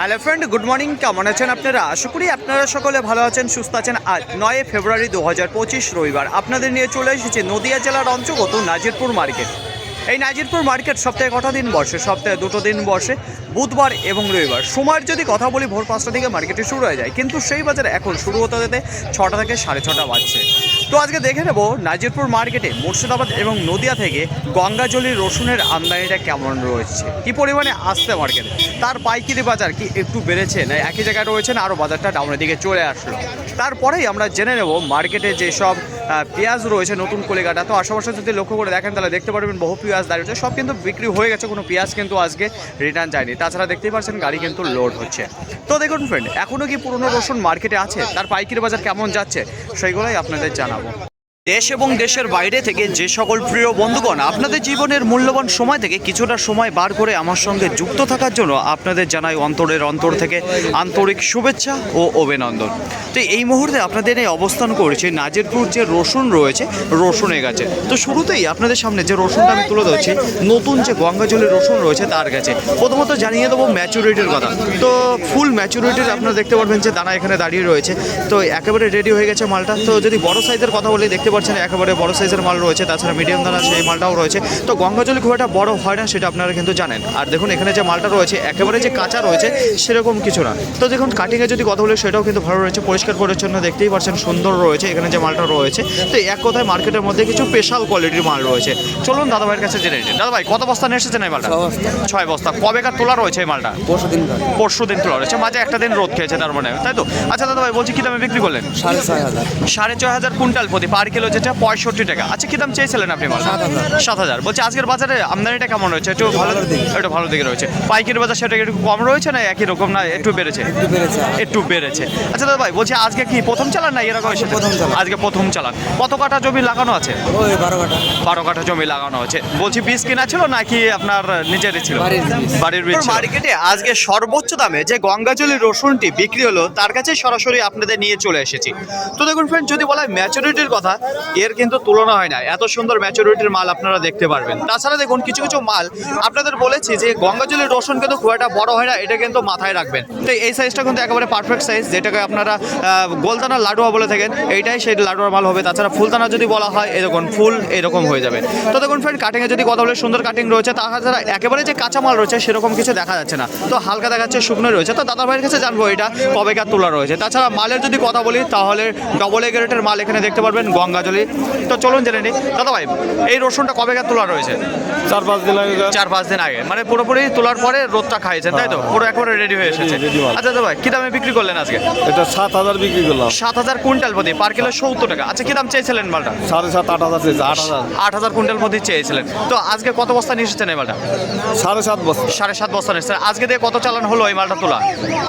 Hello friend good morning কেমন আছেন আপনারা? আশা করি আপনারা সকলে ভালো আছেন, সুস্থ আছেন। আজ নয় ফেব্রুয়ারি দু হাজার পঁচিশ রবিবার আপনাদের নিয়ে চলে এসেছে নদিয়া জেলার অন্তর্গত নাজিরপুর মার্কেট। এই নাজিরপুর মার্কেট সপ্তাহে কটা দিন বসে? সপ্তাহে দুটো দিন বসে, বুধবার এবং রবিবার। সময়ের যদি কথা বলি, ভোর পাঁচটা থেকে মার্কেটে শুরু হয়ে যায়। কিন্তু সেই বাজারে এখন শুরু হতে হতে ছটা থেকে সাড়ে ছটা বাজছে। তো আজকে দেখে নেব নাজিরপুর মার্কেটে মুর্শিদাবাদ এবং নদিয়া থেকে গঙ্গাজলি রসুনের আমদানিটা কেমন রয়েছে? কী পরিমাণে আসছে মার্কেটে? তার পাইকারি বাজার কি একটু বেড়েছে? না, একই জায়গায় রয়েছে না আরও বাজারটা ডাউনের দিকে চলে আসলো। তারপরেই আমরা জেনে নেব, মার্কেটে যেসব পেঁয়াজ রয়েছে নতুন কলিকাটা, তো আশেপাশে যদি লক্ষ্য করে দেখেন, তাহলে দেখতে পারবেন বহু পেঁয়াজ দাঁড়িয়ে সব কিন্তু বিক্রি হয়ে গেছে, কোনো পেঁয়াজ কিন্তু আজকে রিটার্ন যায়নি। তাছাড়া দেখতেই পাচ্ছেন, গাড়ি কিন্তু লোড হচ্ছে। তো দেখুন ফ্রেন্ড এখনও কি পুরনো রসুন মার্কেটে আছে? তার পাইকারি বাজার কেমন যাচ্ছে? সেইগুলোই আপনাদের জানাব। দেশ এবং দেশের বাইরে থেকে যে সকল প্রিয় বন্ধুগণ, আপনাদের জীবনের মূল্যবান সময় থেকে কিছুটা সময় বার করে আমার সঙ্গে যুক্ত থাকার জন্য আপনাদের জানাই অন্তরের অন্তর থেকে আন্তরিক শুভেচ্ছা ও অভিনন্দন। তো এই মুহূর্তে আপনাদের এই অবস্থান করেছে নাজিরপুর যে রসুন রয়েছে, রসুনের গাছে। তো শুরুতেই আপনাদের সামনে যে রসুনটা আমি তুলে ধরছি, নতুন যে গঙ্গাজলের রসুন রয়েছে তার কাছে প্রথমত জানিয়ে দেবো ম্যাচুরিটির কথা। তো ফুল ম্যাচুরিটির আপনারা দেখতে পারবেন যে দানা এখানে দাঁড়িয়ে রয়েছে। তো একেবারে রেডি হয়ে গেছে মালটা। তো যদি বড় সাইজের কথা বলে, দেখতে পাচ্ছেন একেবারে বড় সাইজের মাল রয়েছে তাছাড়া মিডিয়াম দানা সেই মালটাও রয়েছে। তো গঙ্গাজলি খুব একটা বড় হয় না সেটা আপনারা কিন্তু জানেন। আর দেখুন এখানে যে মালটা রয়েছে একেবারে যে কাঁচা রয়েছে সেরকম কিছু না। তো দেখুন কাটিংয়ে যদি কথা বলে সেটাও কিন্তু ভালো রয়েছে পরিষ্কার পরিচ্ছন্ন দেখতেই পাচ্ছেন সুন্দর রয়েছে এখানে যে মালটা রয়েছে। তো এক কথায় মার্কেটের মধ্যে কিছু স্পেশাল কোয়ালিটির মাল রয়েছে। চলুন দাদা ভাইয়ের কাছে জেনে নিন দাদা ভাই কত বস্তা নিয়ে এসেছেন এই মালটা। ছয় বস্তা। কবেকার তোলা রয়েছে এই মালটা? পরশু দিন পরশু দিন তোলা রয়েছে। মাঝে একটা দিন রোদ খেয়েছে তার মানে। তাই তো? আচ্ছা দাদা ভাই বলছি কি দামে বিক্রি করলেন? সাড়ে ছয় হাজার। সাড়ে ছয় হাজার কুইন্টাল প্রতি। পার কিলো যেটা পঁয়ষট্টি টাকা। আচ্ছা কি দাম চেয়েছিলেন আপনি মাল সাত হাজার। বলছি আজকের বাজারে আমদানিটা কেমন রয়েছে? একটু ভালো দিকে। একটু ভালো দিকে রয়েছে। পাইকারি বাজার সেটা একটু কম রয়েছে না একই রকম না একটু বেড়েছে? একটু বেড়েছে। আচ্ছা দাদা ভাই বলছি আজকে কি প্রথম চালান না এরকম? আজকে প্রথম চালান। কত কাঠা জমি লাগানো আছে? বারো কাটা কাঠা জমি লাগানো আছে। বলছি বীজ কিনা ছিল নাকি আপনার নিজের ছিল? বাড়ির বীজ। বাড়ির বীজ মার্কেটে আজকে সর্বোচ্চ দামে যে গঙ্গাজলি রসুনটি বিক্রি হলো তার কাছে সরাসরি আপনাদের নিয়ে চলে এসেছি। তো দেখুন ফ্রেন্ড যদি বলা হয় ম্যাচুরিটির কথা এর কিন্তু তুলনা হয় না। এত সুন্দর ম্যাচুরিটির মাল আপনারা দেখতে পারবেন। তাছাড়া দেখুন কিছু কিছু মাল আপনাদের বলেছি যে গঙ্গাজলির রসুন কিন্তু খুব একটা বড় হয় না এটা কিন্তু মাথায় রাখবেন। তো এই সাইজটা কিন্তু একেবারে পারফেক্ট সাইজ যেটাকে আপনারা আহ, গোলদানা লাডুয়া বলে থাকেন এইটাই সেই লাডুয়ার মাল হবে। তাছাড়া ফুলদানা যদি বলা হয় এরকম ফুল এরকম হয়ে যাবে। তো দেখুন ফ্রেন্ড কাটিংয়ে যদি কথা বলে সুন্দর কাটিং রয়েছে তাছাড়া একেবারে যে কাঁচা মাল রয়েছে সেরকম কিছু দেখা যাচ্ছে না। তো হালকা দেখাচ্ছে শুকনো রয়েছে। তো দাদা ভাইয়ের কাছে জানব এটা কবেকার তোলা রয়েছে? তাছাড়া মালের যদি কথা বলি তাহলে ডবল এগারেটের মাল এখানে দেখতে পারবেন গঙ্গাজলি তো চলুন জেনে নিই। দাদা ভাই এই রসুনটা কবেকার তোলা রয়েছে? চার পাঁচ দিন আগে চার পাঁচ দিন আগে। মানে পুরোপুরি তোলার পরে রোদটা খাইয়েছেন তাই তো? পুরো একেবারে রেডি হয়ে এসেছে। আচ্ছা দাদা ভাই কি দামে বিক্রি করলেন আজকে? এটা সাত হাজার বিক্রি করলাম। সাত হাজার কুইন্টাল প্রতি পার কিলো সত্তর টাকা। আচ্ছা কি দাম চেয়েছিলেন মালটা? সাড়ে সাত আট হাজার চেয়েছে আট হাজার। আট হাজার কুইন্টাল প্রতি চেয়েছিলেন। তো আজকে কত বস্তা নিয়ে এসেছেন এই মালটা? সাড়ে সাত বস্তা। সাড়ে সাত বস্তা নিয়ে আজকে দিয়ে কত চালান হলো এই মালটা তোলা?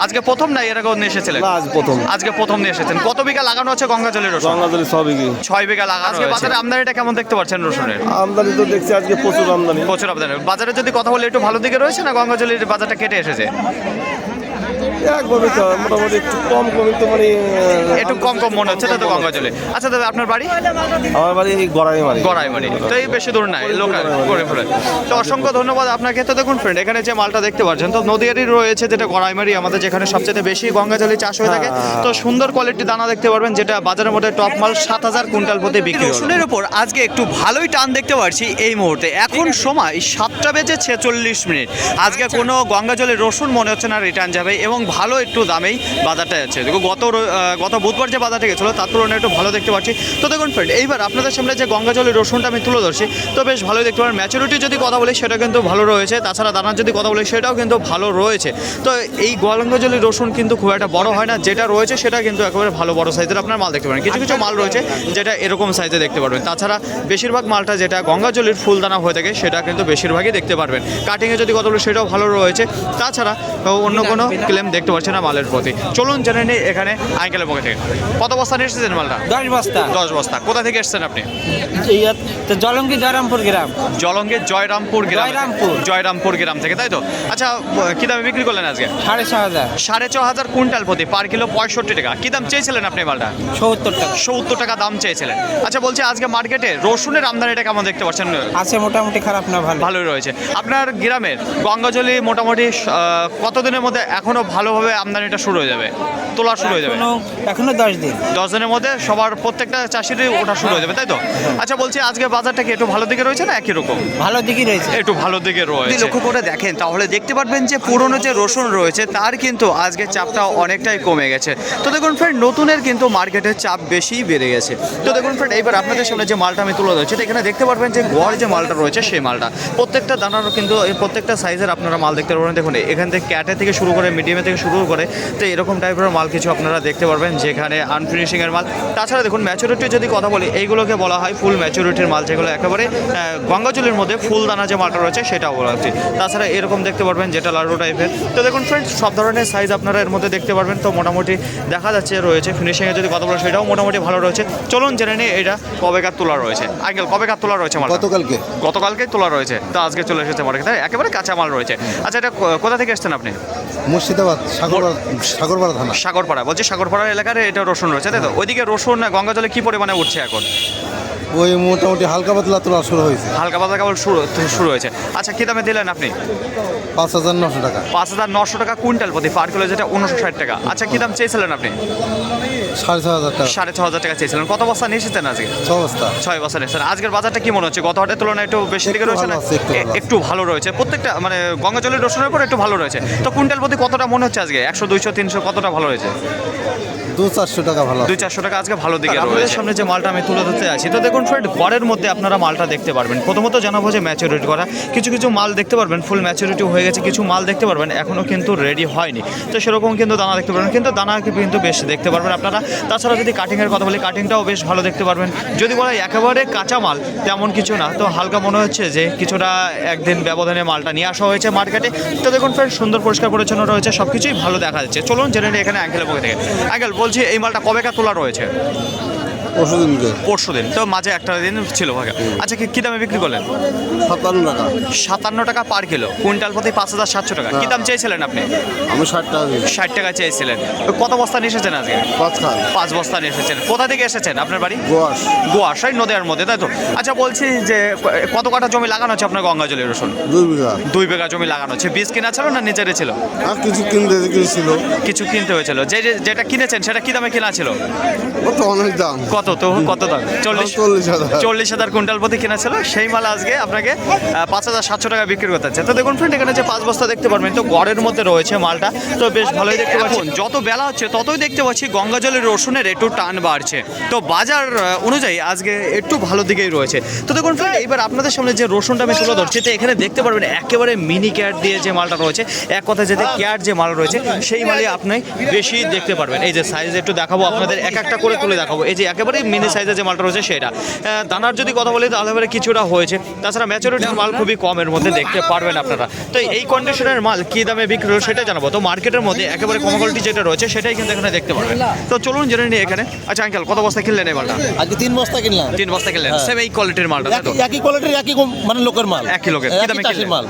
আজকে প্রথম না এর আগেও নিয়ে এসেছিলেন? আজ প্রথম। আজকে প্রথম নিয়ে এসেছেন। কত বিঘা লাগানো হচ্ছে গঙ্গাজলের রসুন? গঙ্গাজলি সব বিক্রি ছয় বিঘা লাগানো আজকে বাজারে আমদানিটা কেমন দেখতে পাচ্ছেন রসুনের? আমদানি তো দেখছি আজকে প্রচুর আমদানি। প্রচুর আমদানি। বাজারে যদি কথা বলে একটু ভালো দিকে রয়েছে না গঙ্গাজলির বাজারটা কেটে এসেছে? একভাবে তো মোটামুটি একটু কম কমই তো মানে একটু কম কম মনে হচ্ছে তাই তো গঙ্গাজলি আচ্ছা দাদা আপনার বাড়ি? আমার বাড়ি গড়াই মারি। গড়াই মারি তো এই বেশি দূর নাই লোকাল করে ফেলে তো অসংখ্য ধন্যবাদ আপনাকে। তো দেখুন ফ্রেন্ড এখানে যে মালটা দেখতে পাচ্ছেন তো নদীয়ারই রয়েছে যেটা গড়াইমারি আমাদের যেখানে সবচেয়ে বেশি গঙ্গাজলি চাষ হয়ে থাকে। তো সুন্দর কোয়ালিটির দানা দেখতে পারবেন যেটা বাজারের মধ্যে টপ মাল সাত হাজার কুইন্টাল প্রতি বিক্রি রসুনের উপর আজকে একটু ভালোই টান দেখতে পাচ্ছি এই মুহূর্তে। এখন সময় সাতটা বেজে ছেচল্লিশ মিনিট। আজকে কোনো গঙ্গাজলের রসুন মনে হচ্ছে না রিটার্ন যাবে এবং ভালো একটু দামেই বাজারটা যাচ্ছে। দেখো গত গত বুধবার যে বাজারটা গেছিল, তার তুলনায় একটু ভালো দেখতে পাচ্ছি। তো দেখুন ফ্রেন্ড এইবার আপনাদের সামনে যে গঙ্গাজলের রসুনটা আমি তুলে ধরছি, তো বেশ ভালোই দেখতে পারেন ম্যাচুরিটি যদি কথা বলি, সেটা কিন্তু ভালো রয়েছে। তাছাড়া দানার যদি কথা বলি, সেটাও কিন্তু ভালো রয়েছে। তো এই গঙ্গাজলের রসুন কিন্তু খুব একটা বড় হয় না, যেটা রয়েছে সেটা কিন্তু একেবারে ভালো বড় সাইজের আপনার মাল দেখতে পারেন কিছু কিছু মাল রয়েছে যেটা এরকম সাইজে দেখতে পারবেন। তাছাড়া বেশিরভাগ মালটা যেটা গঙ্গাজলির ফুলদানা হয়ে থাকে, সেটা কিন্তু বেশিরভাগই দেখতে পারবেন। কাটিংয়ে যদি কথা বলি, সেটাও ভালো রয়েছে। তাছাড়া অন্য কোনো ক্লেম দেখতে পাচ্ছি না মালের প্রতি। চলুন জেনে নিই এখানে আঙ্কেলের পক্ষে থেকে। কত বস্তা নিয়ে এসেছেন মালটা? দশ বস্তা। দশ বস্তা। কোথা থেকে এসেছেন আপনি? তো জলঙ্গি জয়রামপুর গ্রাম। জলঙ্গের জয়রামপুর গ্রাম। জয়রামপুর। জয়রামপুর গ্রাম থেকে তাই তো? আচ্ছা কি দামে বিক্রি করলেন আজকে? সাড়ে ছ হাজার। সাড়ে ছ হাজার কুইন্টাল প্রতি পার কিলো পঁয়ষট্টি টাকা। কি দাম চেয়েছিলেন আপনি মালটা? সত্তর টাকা। সত্তর টাকা দাম চেয়েছিলেন। আচ্ছা বলছি আজকে মার্কেটে রসুনের আমদানিটা কেমন দেখতে পাচ্ছেন? আছে মোটামুটি খারাপ না ভালো। ভালোই রয়েছে। আপনার গ্রামের গঙ্গাজলি মোটামুটি কতদিনের মধ্যে এখনও ভালোভাবে আমদানিটা শুরু হয়ে যাবে তোলা শুরু হয়ে যাবে। এখনও দশ দিন। দশ দিনের মধ্যে সবার প্রত্যেকটা চাষিরই ওঠা শুরু হয়ে যাবে তাই তো? আচ্ছা বলছি আজকে বাজারটা কি একটু ভালো দিকে রয়েছে না একই রকম? ভালো দিকই রয়েছে। একটু ভালো দিকে রয়েছে। লক্ষ্য করে দেখেন তাহলে দেখতে পারবেন যে পুরনো যে রসুন রয়েছে তার কিন্তু আজকে চাপটা অনেকটাই কমে গেছে। তো দেখুন ফ্রেন্ড নতুনের কিন্তু মার্কেটের চাপ বেশি বেড়ে গেছে। তো দেখুন ফ্রেন্ড এইবার আপনাদের সামনে যে মালটা আমি তুলে ধরছি তো এখানে দেখতে পারবেন যে গড় যে মালটা রয়েছে সেই মালটা। প্রত্যেকটা দানারও কিন্তু প্রত্যেকটা সাইজের আপনারা মাল দেখতে পারবেন। দেখুন এখান থেকে ক্যাটে থেকে শুরু করে মিডিয়ামে থেকে শুরু করে। তো এরকম টাইপের মাল কিছু আপনারা দেখতে পারবেন যেখানে আনফিনিশিংয়ের মাল। তাছাড়া দেখুন ম্যাচুরিটি যদি কথা বলি এইগুলোকে বলা হয় ফুল ম্যাচুরিটির মাল যেগুলো একেবারে আহ, গঙ্গাজলের মধ্যে ফুল দানা যে মালটা রয়েছে সেটাও বলা হচ্ছে। তাছাড়া এরকম দেখতে পারবেন যেটা লাড্ডু টাইপের তো দেখুন ফ্রেন্ডস সব ধরনের সাইজ আপনারা এর মধ্যে দেখতে পারবেন। তো মোটামুটি দেখা যাচ্ছে রয়েছে ফিনিশিংয়ে যদি কথা বলে সেটাও মোটামুটি ভালো রয়েছে। চলুন জেনে নিই এটা কবেকার তোলা রয়েছে। আঙ্কেল কবেকার তোলা রয়েছে মাল গতকালকে। গতকালকে তোলা রয়েছে। তো আজকে চলে এসেছে মার্কেটে একেবারে কাঁচা মাল রয়েছে। আচ্ছা এটা কোথা থেকে এসছেন আপনি? মুর্শিদাবাদ সাগরপাড়া সাগরপাড়া থানা। সাগরপাড়া বলছি সাগরপাড়া এলাকার এটা রসুন রয়েছে তাই তো? ওইদিকে রসুন গঙ্গা জলে কি পরিমাণে উঠছে এখন? ওই মোটামুটি হালকা পাতলা তোলা শুরু হয়েছে। হালকা পাতলা কেবল শুরু শুরু হয়েছে। আচ্ছা কী দামে দিলেন আপনি? পাঁচ হাজার নশো টাকা। পাঁচ হাজার নশো টাকা কুইন্টাল প্রতি পার কিলো যেটা উনিশশো ষাট টাকা। আচ্ছা কী দাম চেয়েছিলেন আপনি? সাড়ে ছ হাজার টাকা। সাড়ে ছ হাজার টাকা চেয়েছিলেন। কত বস্তা নিয়ে এসেছেন আজকে? ছ বস্তা। ছয় বছর এসেছেন। আজকের বাজারটা কি মনে হচ্ছে? গত হাটের তুলনায় একটু বেশি দিকে রয়েছে না? একটু ভালো একটু ভালো রয়েছে। প্রত্যেকটা মানে গঙ্গা জলের রসুনের উপর একটু ভালো রয়েছে। তো কুইন্টাল প্রতি কতটা মনে হচ্ছে আজকে? একশো দুইশো তিনশো কতটা ভালো রয়েছে? দু চারশো টাকা ভালো দুই চারশো টাকা আজকে ভালো দিকে রয়েছে। সামনে যে মালটা আমি তুলে ধরতে আছি তো দেখুন ফ্রেন্ড ঘরের মধ্যে আপনারা মালটা দেখতে পারবেন। প্রথমত জানাব যে ম্যাচুরিটি করা কিছু কিছু মাল দেখতে পারবেন ফুল ম্যাচুরিটি হয়ে গেছে কিছু মাল দেখতে পারবেন এখনও কিন্তু রেডি হয়নি। তো সেরকম কিন্তু দানা দেখতে পারবেন কিন্তু দানা কিন্তু বেশ দেখতে পারবেন আপনারা। তাছাড়া যদি কাটিংয়ের কথা বলি কাটিংটাও বেশ ভালো দেখতে পারবেন। যদি বলা হয় একেবারে কাঁচা মাল তেমন কিছু না। তো হালকা মনে হচ্ছে যে কিছুটা একদিন ব্যবধানে মালটা নিয়ে আসা হয়েছে মার্কেটে তো দেখুন ফ্রেন্ড সুন্দর পরিষ্কার পরিচ্ছন্ন রয়েছে সব কিছুই ভালো দেখা যাচ্ছে। চলুন জেনে এখানে অ্যাঙ্কেলের পক্ষে থেকে। অ্যাঙ্কেল বলছি এই মালটা কবেকার তোলা রয়েছে? পরশু দিন তো মাঝে একটা দিন ছিল ভাগে। আচ্ছা কি দামে বিক্রি করলেন? সাতান্ন টাকা। সাতান্ন টাকা পার কিলো। কুইন্টাল প্রতি পাঁচ হাজার সাতশো টাকা। কী দাম চেয়েছিলেন আপনি? আমি ষাট টাকা ষাট টাকা চেয়েছিলেন। কত বস্তা নিয়ে এসেছেন আজকে? পাঁচ বস্তা নিয়ে এসেছেন। কোথা থেকে এসেছেন? আপনার বাড়ি? গোয়াস। গোয়া সেই নদীর মধ্যে তাই তো? আচ্ছা বলছি যে কত কাটা জমি লাগানো আছে আপনার গঙ্গা জলের রসুন দুই বিঘা। দুই বিঘা জমি লাগানো আছে বীজ কিনা ছিল না নিজেরই ছিল? আর কিছু কিনতে গিয়েছিল কিছু কিনতে হয়েছিল। যে যে- যেটা কিনেছেন সেটা কি দামে কেনা ছিল? অনেক দাম। কত? তো কত দাম? চল্লিশ চল্লিশ হাজার। চল্লিশ হাজার কুইন্টাল প্রতি কেনা ছিল। সেই মাল আজকে আপনাকে পাঁচ হাজার সাতশো টাকা বিক্রি করতে হচ্ছে। তো দেখুন ফ্রেন্ড এখানে যে পাঁচ বস্তা দেখতে পারবেন তো গড়ের মধ্যে রয়েছে মালটা। তো বেশ ভালোই দেখতে পাচ্ছেন যত বেলা হচ্ছে ততই দেখতে পাচ্ছি গঙ্গা জলের রসুনের একটু টান বাড়ছে। তো বাজার অনুযায়ী আজকে একটু ভালো দিকেই রয়েছে। তো দেখুন ফ্রেন্ড এবার আপনাদের সামনে যে রসুনটা আমি তুলে ধরছি তো এখানে দেখতে পারবেন একেবারে মিনি ক্যাট দিয়ে যে মালটা রয়েছে এক কথা যেতে ক্যাট যে মাল রয়েছে সেই মালই আপনি বেশি দেখতে পারবেন। এই যে সাইজ একটু দেখাবো আপনাদের এক একটা করে তুলে দেখাবো। এই যে একেবারে মিনি সাইজের যে মালটা রয়েছে সেটা। দানার যদি কথা বলি তাহলে কিছুটা হয়েছে। তাছাড়া ম্যাচুরিটির মাল খুবই কমের মধ্যে দেখতে পারবেন আপনারা। তো এই কন্ডিশনের মাল কী দামে বিক্রি হলো সেটা জানাব। তো মার্কেটের মধ্যে একেবারে কম কোয়ালিটি যেটা রয়েছে সেটাই কিন্তু এখানে দেখতে পারবেন। তো চলুন জেনে নিই এখানে। আচ্ছা আঙ্কেল কত বস্তা কিনলেন এই মালটা? আজকে তিন বস্তা কিনলাম। তিন বস্তা কিনলেন। হ্যাঁ। সেম এই কোয়ালিটির মালটা একই- কোয়ালিটির একই মানে লোকের মাল। একই লোকের। কি দামে কিনলেন? মাল।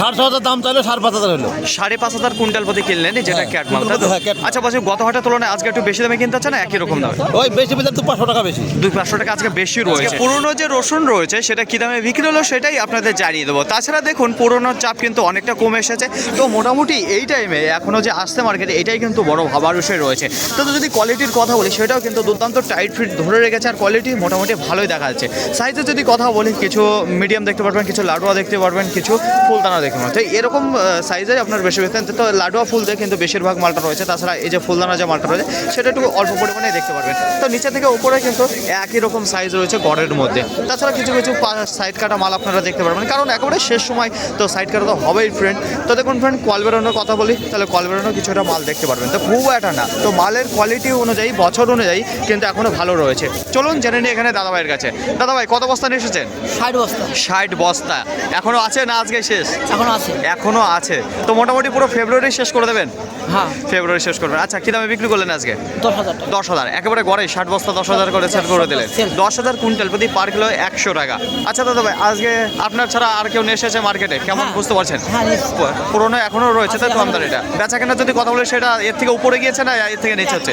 সাড়ে ছ হাজার দাম চাইলে সাড়ে পাঁচ হাজার হলো। সাড়ে পাঁচ হাজার কুইন্টাল প্রতি কিনলেন যেটা হ্যাঁ, ক্যাট মাল হ্যাঁ, cat মাল। আচ্ছা বলছি গত হাটের তুলনায় আজকে একটু বেশি দামে কিনতে হচ্ছে না একই রকম দামে? ওই বেশি বেশি পাঁচশো টাকা বেশি। দুই পাঁচশো টাকা আজকে বেশি রয়েছে। পুরনো যে রসুন রয়েছে সেটা কি দামে বিক্রি হলো সেটাই আপনাদের জানিয়ে দেবো। তাছাড়া দেখুন পুরনোর চাপ কিন্তু অনেকটা কমে এসেছে। তো মোটামুটি এই টাইমে এখনও যে আসতে মার্কেটে এটাই কিন্তু বড় ভাবার বিষয় রয়েছে। তো যদি কোয়ালিটির কথা বলি সেটাও কিন্তু দুর্দান্ত টাইট ফিট ধরে রেখেছে আর কোয়ালিটি মোটামুটি ভালোই দেখা যাচ্ছে সাইজের যদি কথা বলি কিছু মিডিয়াম দেখতে পারবেন কিছু লাডুয়া দেখতে পারবেন কিছু ফুলদানা দেখতে পারবেন তো এরকম সাইজের আপনার বেশি বেশি তো লাডুয়া ফুল দিয়ে কিন্তু বেশিরভাগ মালটা রয়েছে। তাছাড়া এই যে ফুলদানা যে মালটা রয়েছে সেটা একটু অল্প পরিমাণে দেখতে পারবেন। তো নিচে থেকে উপরে কিন্তু একই রকম সাইজ রয়েছে গড়ের মধ্যে। তাছাড়া কিছু কিছু সাইড কাটা মাল আপনারা দেখতে পারবেন। কারণ একেবারে শেষ সময় তো সাইড কাটা তো হবেই ফ্রেন্ড তো দেখুন ফ্রেন্ড কল বেরোনোর কথা বলি তাহলে কল বেরোনোর কিছুটা মাল দেখতে পারবেন। তো খুব একটা না। তো মালের কোয়ালিটি অনুযায়ী বছর অনুযায়ী কিন্তু এখনও ভালো রয়েছে। চলুন জেনে নিই এখানে দাদাভাইয়ের কাছে। দাদাভাই কত বস্তা নিয়ে এসেছেন? ষাট বস্তা। ষাট বস্তা। এখনও আছে না আজকে শেষ? এখন আছে। এখনও আছে। তো মোটামুটি পুরো ফেব্রুয়ারি শেষ করে দেবেন? হ্যাঁ। ফেব্রুয়ারি শেষ করবেন। আচ্ছা কি দামে বিক্রি করলেন আজকে? দশ হাজার দশ হাজার। একেবারে গড়ে ষাট বস্তা দশ হাজার করে সেল করে দিলেন। দশ হাজার কুইন্টাল প্রতি পার কিলো একশো টাকা। আচ্ছা দাদা ভাই আজকে আপনার ছাড়া আর কেউ নিয়ে এসেছে মার্কেটে কেমন হ্যাঁ। বুঝতে পারছেন? হ্যাঁ, নিশ্চয়ই। এখনও রয়েছে তাই তো আমদানিটা বেচা কেনা যদি কথা বলে সেটা এর থেকে উপরে গিয়েছে না এর থেকে নিচে হচ্ছে?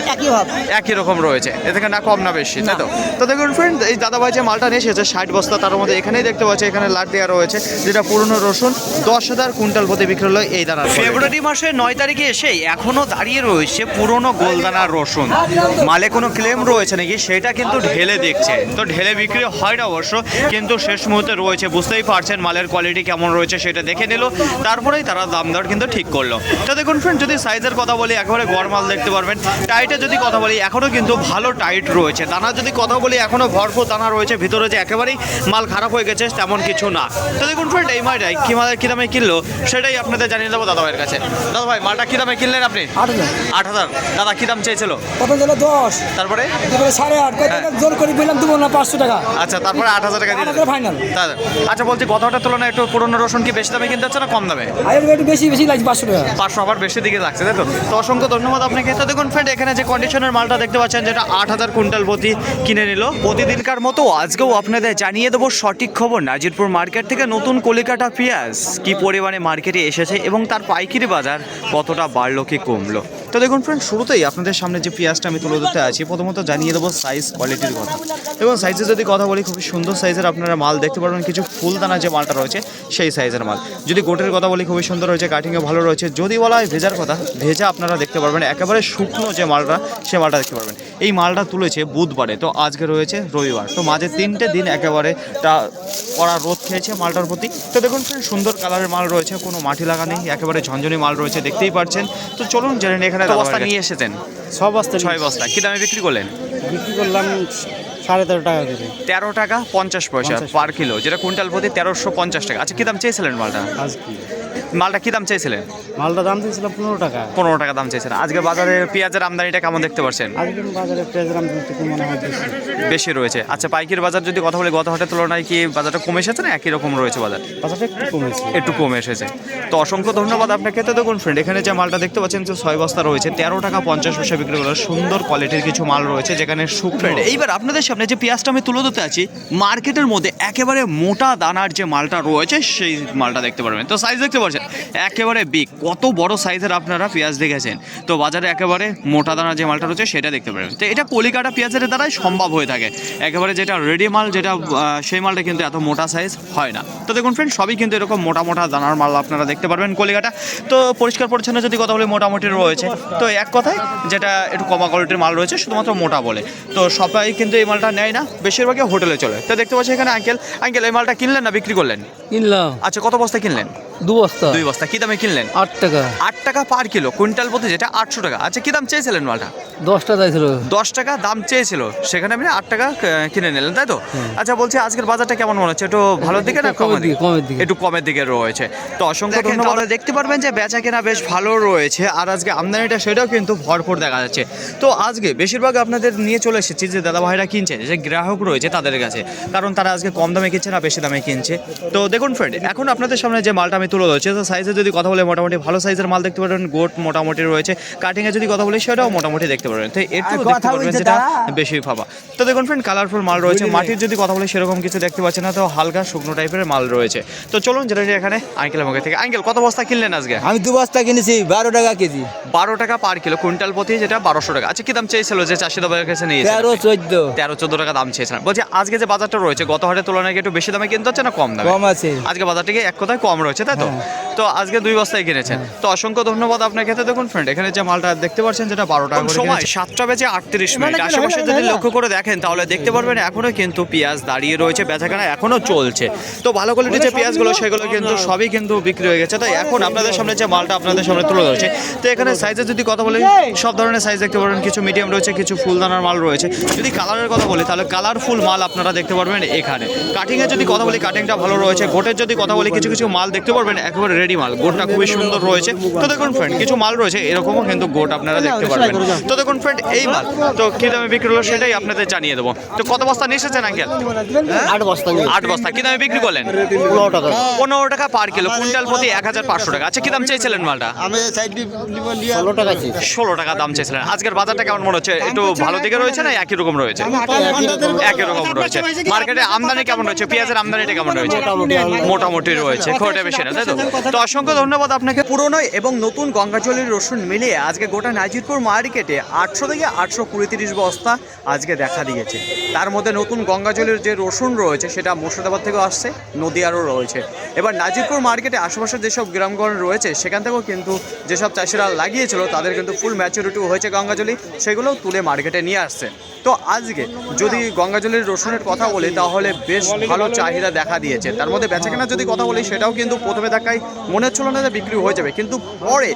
একই রকম রয়েছে। এ থেকে না কম না বেশি তাই তো? তো দেখুন ফ্রেন্ড এই দাদা ভাই যে মালটা নিয়ে এসেছে ষাট বস্তা তার মধ্যে এখানেই দেখতে পাচ্ছি এখানে লাট দেওয়া রয়েছে যেটা পুরনো রসুন। দশ হাজার কুইন্টাল প্রতি বিক্রি হলো এই দানার ফেব্রুয়ারি মাসের নয় তারিখে এসে এখনও দাঁড়িয়ে রয়েছে পুরনো গোলদানার রসুন। মালে কোনো ক্লেম রয়েছে নাকি সেটা কিন্তু ঢেলে দেখছে। তো ঢেলে বিক্রি হয় না অবশ্য, কিন্তু শেষ মুহূর্তে রয়েছে। বুঝতেই পারছেন মালের কোয়ালিটি কেমন রয়েছে সেটা দেখে নিল। তারপরেই তারা দাম দর কিন্তু ঠিক করল। তো দেখুন ফ্রেন্ড যদি সাইজের কথা বলি, একেবারে গড় মাল দেখতে পারবেন। টাইটে যদি কথা বলি এখনও কিন্তু ভালো টাইট রয়েছে। দানা যদি কথা বলি এখনও ভরপুর দানা রয়েছে। ভিতরে যে একেবারেই মাল খারাপ হয়ে গেছে, তেমন কিছু না। তো দেখুন ফ্রেন্ড এই মালটাই কী মালের দামে কিনলো সেটাই আপনাদের জানিয়ে দেবো দাদা ভাইয়ের কাছে। দাদা ভাই মালটা কী দামে কিনলেন আপনি? আট হাজার। আট হাজার। দাদা কী দাম চেয়েছিল? কত গেল দশ। তারপরে? সাড়ে আট। কত জোর করে বললাম দেবো না পাঁচশো টাকা। আচ্ছা তারপরে আট হাজার টাকা দিয়ে। দাদা আচ্ছা বলছি কথাটার তুলনায় একটু পুরনো রসুন কি বেশি দামে কিনতে হচ্ছে না কম দামে? একটু বেশি বেশি লাগছে পাঁচশো টাকা। পাঁচশো আবার বেশি দিকে লাগছে তাই তো? তো অসংখ্য ধন্যবাদ আপনাকে। তো দেখুন ফ্রেন্ড এখানে যে কন্ডিশনের মালটা দেখতে পাচ্ছেন যেটা আট হাজার কুইন্টাল প্রতি কিনে নিল প্রতিদিনকার মতো আজকেও আপনাদের জানিয়ে দেবো সঠিক খবর নাজিরপুর মার্কেট থেকে নতুন কলিকাটা পেঁয়াজ। কি পরিমাণে মার্কেটে এসেছে এবং তার পাইকারি বাজার কতটা বাড়লো, কি কমলো? তো দেখুন ফ্রেন্ড শুরুতেই আপনাদের সামনে যে পেঁয়াজটা আমি তুলে ধরতে আছি, প্রথমত জানিয়ে দেবো সাইজ কোয়ালিটির কথা। এবং সাইজে যদি কথা বলি, খুবই সুন্দর সাইজের আপনারা মাল দেখতে পারবেন। কিছু ফুলদানা যে মালটা রয়েছে, সেই সাইজের মাল। যদি গোটের কথা বলি, খুবই সুন্দর রয়েছে কাটিংয়ে ভালো রয়েছে। যদি বলা হয় ভেজার কথা, ভেজা আপনারা দেখতে পারবেন, একেবারে শুকনো যে মালটা, সে মালটা দেখতে পারবেন। এই মালটা তুলেছে বুধবারে, তো আজকে রয়েছে রবিবার। তো মাঝে তিনটে দিন একেবারে তা কড়া রোদ খেয়েছে মালটার প্রতি। তো দেখুন ফ্রেন্ড সুন্দর কালারের মাল রয়েছে কোনো মাটি লাগা নেই একেবারে ঝনঝনি মাল রয়েছে দেখতেই পাচ্ছেন। তো চলুন জেনে নিই এখানে বস্তা নিয়ে এসেছেন? সব বস্তা ছয় বস্তা। কী দামে বিক্রি করলেন? বিক্রি করলাম সাড়ে তেরো টাকা করে তেরো টাকা পঞ্চাশ পয়সা 50 পার কিলো যেটা কুইন্টাল প্রতি তেরোশো পঞ্চাশ টাকা। আচ্ছা কী দাম চেয়েছিলেন মালটা? আজ কি মালটা কি দাম চেয়েছিলেন মালটা দাম দিয়েছিলাম পনেরো টাকা। পনেরো টাকা দাম চেয়েছিলেন আজকে বাজারে পেঁয়াজের আমদানিটা কেমন দেখতে পাচ্ছেন বাজারে পেঁয়াজের মনে হয় বেশি। রয়েছে। আচ্ছা পাইকির বাজার যদি কথা বলি গত হাটের তুলনায় কি বাজারটা কমে এসেছে না একই রকম রয়েছে বাজার? বাজারটা একটু কমেছে একটু কমে এসেছে। তো অসংখ্য ধন্যবাদ আপনাকে। তো দেখুন ফ্রেন্ড এখানে যে মালটা দেখতে পাচ্ছেন যে ছয় বস্তা রয়েছে তেরো টাকা পঞ্চাশ পয়সা বিক্রি করার সুন্দর কোয়ালিটির কিছু মাল রয়েছে যেখানে শুকনো এইবার আপনাদের সামনে যে পেঁয়াজটা আমি তুলে ধরতে আছি মার্কেটের মধ্যে একেবারে মোটা দানার যে মালটা রয়েছে সেই মালটা দেখতে পারবেন। তো সাইজ দেখতে পাচ্ছেন একেবারে বিগ কত বড় সাইজের আপনারা পেঁয়াজ দেখেছেন? তো বাজারে একেবারে মোটা দানা যে মালটা রয়েছে সেটা দেখতে পারবেন তো এটা কলিকাটা পেঁয়াজের দ্বারাই সম্ভব হয়ে থাকে। একেবারে যেটা রেডি মাল যেটা সেই মালটা কিন্তু এত মোটা সাইজ হয় না। তো দেখুন ফ্রেন্ড সবই কিন্তু এরকম মোটা মোটা দানার মাল আপনারা দেখতে পারবেন কলিকাটা তো পরিষ্কার পরিচ্ছন্ন যদি কথা বলি মোটামুটি রয়েছে। তো এক কথায় যেটা একটু কমা কোয়ালিটির মাল রয়েছে শুধুমাত্র মোটা বলে। তো সবাই কিন্তু এই মালটা নেয় না বেশিরভাগই হোটেলে চলে। তো দেখতে পাচ্ছি এখানে আঙ্কেল আঙ্কেল এই মালটা কিনলেন না বিক্রি করলেন? কিনলাম। আচ্ছা কত বস্তা কিনলেন? দু বস্তা। দুই বস্তা। কি দামে কিনলেন? আট টাকা। আট টাকা পার কিলো। কুইন্টাল প্রতি যেটা আটশো টাকা। আচ্ছা কি দাম চেয়েছিলেন মালটা? দশটা চাইছিল। দশ টাকা দাম চেয়েছিল। সেখানে আপনি আট টাকা কিনে নিলেন তাই তো? আচ্ছা বলছি আজকের বাজারটা কেমন মনে হচ্ছে? একটু ভালোর দিকে না কমের দিকে, কমের দিকে। একটু কমের দিকে রয়েছে। তো অসংখ্য ধন্যবাদ। দেখতে পারবেন যে বেচা কেনা বেশ ভালো রয়েছে আর আজকে আমদানিটা সেটাও কিন্তু ভরপুর দেখা যাচ্ছে। তো আজকে বেশিরভাগ আপনাদের নিয়ে চলে এসেছি যে দাদা ভাইরা কিনছে যে গ্রাহক রয়েছে তাদের কাছে। কারণ তারা আজকে কম দামে কিনছে না বেশি দামে কিনছে। তো দেখুন ফ্রেন্ড এখন আপনাদের সামনে যে মালটা আমি তুলে ধরছি। তো সাইজে যদি কথা বলে মোটামুটি ভালো সাইজের মাল দেখতে পারবেন। গোট মোটামুটি রয়েছে। কাটিংয়ে যদি কথা বলি সেটাও মোটামুটি দেখতে পারবেন। তো দেখতে পারবেন যেটা বেশি পাবা তো দেখুন ফ্রেন্ড কালারফুল মাল রয়েছে। মাটির যদি কথা বলি সেরকম কিছু দেখতে পাচ্ছেন না। তো হালকা শুকনো টাইপের মাল রয়েছে। তো চলুন যেটা এখানে আঙ্কেল আমাকে থেকে। আঙ্কেল কত বস্তা কিনলেন আজকে? আমি দু বস্তা কিনেছি বারো টাকা কেজি। বারো টাকা পার কিলো কুইন্টাল প্রতি যেটা বারোশো টাকা। আচ্ছা কি দাম চেয়েছিল যে চাষি দাবার কাছে নিয়ে তেরো চোদ্দ। তেরো চোদ্দ টাকা দাম চেয়েছিলাম। বলছি আজকে যে বাজারটা রয়েছে গত হাটের তুলনায় একটু বেশি দামে কিনতে হচ্ছে না কম দামে? কম আছে। আজকে বাজার থেকে এক কথায় কম রয়েছে? তাই তো তো আজকে দুই বস্তায় কিনেছেন। তো অসংখ্য ধন্যবাদ আপনাকে। তো দেখুন ফ্রেন্ড এখানে যে মালটা দেখতে পাচ্ছেন যেটা বারো টাকা সময় সাতটা বেজে আটত্রিশ মিনিট। আশেপাশে যদি লক্ষ্য করে দেখেন তাহলে দেখতে পারবেন এখনও কিন্তু পেঁয়াজ দাঁড়িয়ে রয়েছে বেচাকেনা এখনও চলছে। তো ভালো কোয়ালিটির যে পেঁয়াজগুলো সেগুলো কিন্তু সবই কিন্তু বিক্রি হয়ে গেছে। তাই এখন আপনাদের সামনে যে মালটা আপনাদের সামনে তুলে ধরছে। তো এখানে সাইজে যদি কথা বলি সব ধরনের সাইজ দেখতে পারবেন। কিছু মিডিয়াম রয়েছে কিছু ফুলদানার মাল রয়েছে। যদি কালারের কথা বলি তাহলে কালারফুল মাল আপনারা দেখতে পারবেন এখানে। কাটিংয়ের যদি কথা বলি কাটিংটা ভালো রয়েছে। গোটের যদি কথা বলি কিছু কিছু মাল দেখতে পারবেন একেবারে রেডি মাল। গোটটা খুবই সুন্দর রয়েছে। তো দেখুন ফ্রেন্ড কিছু মাল রয়েছে এরকমও কিন্তু গোট আপনারা দেখতে পারবেন। তো দেখুন ফ্রেন্ড এই মাল তো কী দামে বিক্রি হলো সেটাই আপনাদের জানিয়ে দেবো। তো কত বস্তা নিয়ে এসেছেন আঙ্কেল আট বস্তা আট বস্তা। কী দামে বিক্রি করলেন? পনেরো টাকা। পনেরো টাকা পার কিলো কুইন্টাল প্রতি এক হাজার পাঁচশো টাকা। আচ্ছা কী দাম চেয়েছিলেন মালটা? ষোলো টাকা ষোলো টাকা দাম চেয়েছিলেন। আজকের বাজারটা কেমন মনে হচ্ছে? একটু ভালো দিকে রয়েছে না একই রকম রয়েছে? একই রকম রয়েছে। মার্কেটে আমদানি কেমন রয়েছে? পেঁয়াজের আমদানিটা কেমন রয়েছে? মোটামুটি রয়েছে। খুব বেশি না। তাই তো? তো অসংখ্য ধন্যবাদ আপনাকে। পুরনো এবং নতুন গঙ্গাজলের রসুন মিলিয়ে আজকে গোটা নাজিরপুর মার্কেটে আটশো থেকে আটশো কুড়ি তিরিশ বস্তা আজকে দেখা দিয়েছে। তার মধ্যে নতুন গঙ্গাজলের যে রসুন রয়েছে সেটা মুর্শিদাবাদ থেকেও আসছে নদিয়ারও রয়েছে। এবার নাজিরপুর মার্কেটে আশেপাশের যেসব গ্রামগঞ্জ রয়েছে সেখান থেকেও কিন্তু যেসব চাষিরা লাগিয়েছিল তাদের কিন্তু ফুল ম্যাচুরিটি হয়েছে গঙ্গাজলি সেগুলোও তুলে মার্কেটে নিয়ে আসছে। তো আজকে যদি গঙ্গাজলের রসুনের কথা বলি তাহলে বেশ ভালো চাহিদা দেখা দিয়েছে। তার মধ্যে বেচাকেনা যদি কথা বলি সেটাও কিন্তু প্রথমে দেখায়, মনে হচ্ছিল না যে বিক্রি হয়ে যাবে। কিন্তু পরে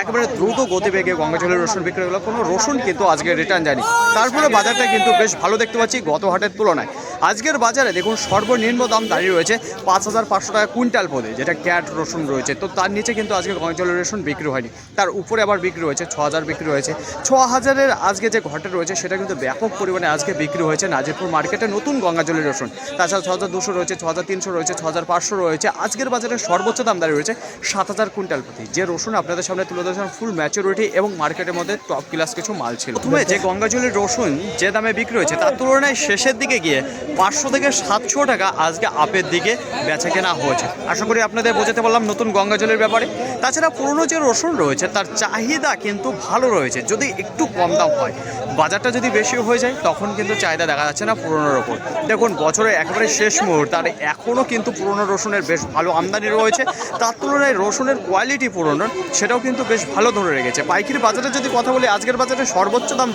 একেবারে দ্রুত গতিবেগে গঙ্গাজলের রসুন বিক্রি হলো। কোনো রসুন কিন্তু আজকে রিটার্ন যায়নি। তারপরে বাজারটা কিন্তু বেশ ভালো দেখতে পাচ্ছি গত হাটের তুলনায়। আজকের বাজারে দেখুন সর্বনিম্ন দাম দাঁড়িয়ে রয়েছে পাঁচ হাজার পাঁচশো টাকা কুইন্টাল পদে যেটা ক্যাট রসুন রয়েছে। তো তার নিচে কিন্তু আজকে গঙ্গাজলের রসুন বিক্রি হয়নি। তার উপরে আবার বিক্রি হয়েছে, ছ হাজার বিক্রি হয়েছে। ছ হাজারের আজকে যে ঘটে রয়েছে, সেটা কিন্তু ব্যাপক পরিমাণে আজকে বিক্রি হয়েছে নাজিরপুর মার্কেটে নতুন গঙ্গাজলের রসুন। তাছাড়া ছ হাজার দুশো রয়েছে, ছ হাজার তিনশো রয়েছে, ছ হাজার পাঁচশো রয়েছে। আজকের বাজারে সর্বোচ্চ দাম দাঁড়িয়ে রয়েছে সাত হাজার কুইন্টাল প্রতি। যে রসুন আপনাদের সামনে তুলে ধরেছেন ফুল ম্যাচুরিটি এবং মার্কেটের মধ্যে টপ ক্লাস কিছু মাল ছিল। প্রথমে যে গঙ্গাজলের রসুন যে দামে বিক্রি হয়েছে, তার তুলনায় শেষের দিকে গিয়ে পাঁচশো থেকে সাতশো টাকা আজকে আপের দিকে বেচা কেনা হয়েছে। আশা করি আপনাদের বোঝাতে পারলাম নতুন গঙ্গাজলের ব্যাপারে। তাছাড়া পুরনো যে রসুন রয়েছে, তার চাহিদা কিন্তু ভালো রয়েছে। যদি একটু কম দাম হয়, বাজারটা যদি বেশি হয়ে যায়, তখন কিন্তু চাহিদা দেখা যাচ্ছে না পুরনোর ওপর। দেখুন বছরের একেবারে শেষ মুহূর্তে, আর এখনও কিন্তু পুরনো রসুনের বেশ ভালো আমদানি রয়েছে। তার তুলনায় রসুনের কোয়ালিটি পুরনোর সেটাও কিন্তু বেশ ভালো ধরে রেখেছে। পাইকারি বাজারে যদি কথা বলি, আজকের বাজারে সর্বোচ্চ দাম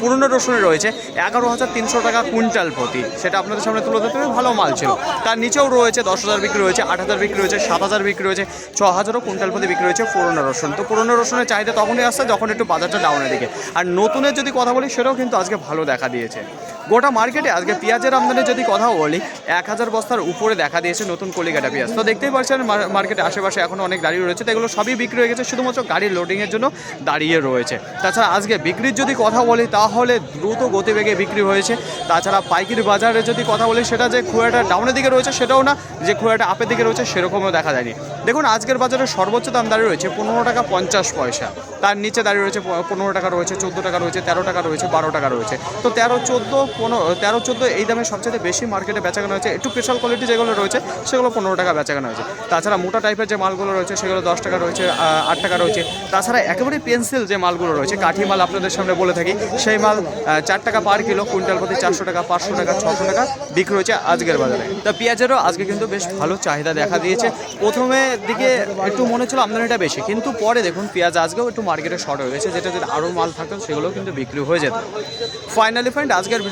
পুরনো রসুনের রয়েছে এগারো হাজার তিনশো টাকা কুইন্টাল প্রতি। সেটা আপনাদের সামনে তুলে ধরতে ভালো মাল ছিল। তার নিচেও রয়েছে দশ হাজার বিক্রি রয়েছে আট হাজার বিক্রি রয়েছে সাত হাজার বিক্রি রয়েছে ছ হাজারও কুইন্টাল প্রতি বিক্রি রয়েছে পুরোনো রসুন। তো পুরোনো রসুনের চাহিদা তখনই আসছে যখন একটু বাজারটা ডাউনের দিকে। আর নতুনের যদি কথা বলি, সেটাও কিন্তু আজকে ভালো দেখা দিয়েছে। গোটা মার্কেটে আজকে পেঁয়াজের আমদানির যদি কথা বলি, এক হাজার বস্তার উপরে দেখা দিয়েছে নতুন কলিকাটা পেঁয়াজ। তো দেখতেই পাচ্ছেন মার্কেটে আশেপাশে এখনও অনেক গাড়ি রয়েছে, তো এগুলো সবই বিক্রি হয়ে গেছে, শুধুমাত্র গাড়ির লোডিংয়ের জন্য দাঁড়িয়ে রয়েছে। তাছাড়া আজকে বিক্রির যদি কথা বলি, তাহলে দ্রুত গতিবেগে বিক্রি হয়েছে। তাছাড়া পাইকারি বাজারে যদি কথা বলি, সেটা যে খুব ডাউনের দিকে রয়েছে, সেটাও না, যে একটা আপের দিকে রয়েছে, সেরকমও দেখা যায়নি। দেখুন, আজকের বাজারে সর্বোচ্চ দাম দাঁড়িয়ে রয়েছে পনেরো টাকা পঞ্চাশ পয়সা। তার নিচে দাঁড়িয়ে রয়েছে পনেরো টাকা রয়েছে, চোদ্দ টাকা রয়েছে, তেরো টাকা রয়েছে, বারো টাকা রয়েছে। তো তেরো, চোদ্দ পনেরো, তেরো, চোদ্দ এই দামে সবচেয়ে বেশি মার্কেটে বেচাকেনা হয়েছে। একটু স্পেশাল কোয়ালিটি যেগুলো রয়েছে, সেগুলো পনেরো টাকা বেচাকেনা হয়েছে। তাছাড়া মোটা টাইপের যে মালগুলো রয়েছে, সেগুলো দশ টাকা রয়েছে আট টাকা রয়েছে। তাছাড়া একেবারে পেন্সিল যে মালগুলো রয়েছে, কাঠি মাল আপনাদের সামনে বলে থাকি, সেই মাল চার টাকা পার কিলো কুইন্টাল প্রতি চারশো টাকা, পাঁচশো টাকা, ছশো টাকা বিক্রি হয়েছে আজকের বাজারে। তা পেঁয়াজেরও আজকে কিন্তু বেশ ভালো চাহিদা দেখা দিয়েছে। প্রথমে দিকে একটু মনে ছিল আমদানিটা বেশি, কিন্তু পরে দেখুন পেঁয়াজ আজকেও একটু মার্কেটে শর্ট হয়ে গেছে। যেটা যদি আরও মাল থাকতো সেগুলো কিন্তু বিক্রি হয়ে যেত। ফাইনালি ফ্রেন্ড আজকের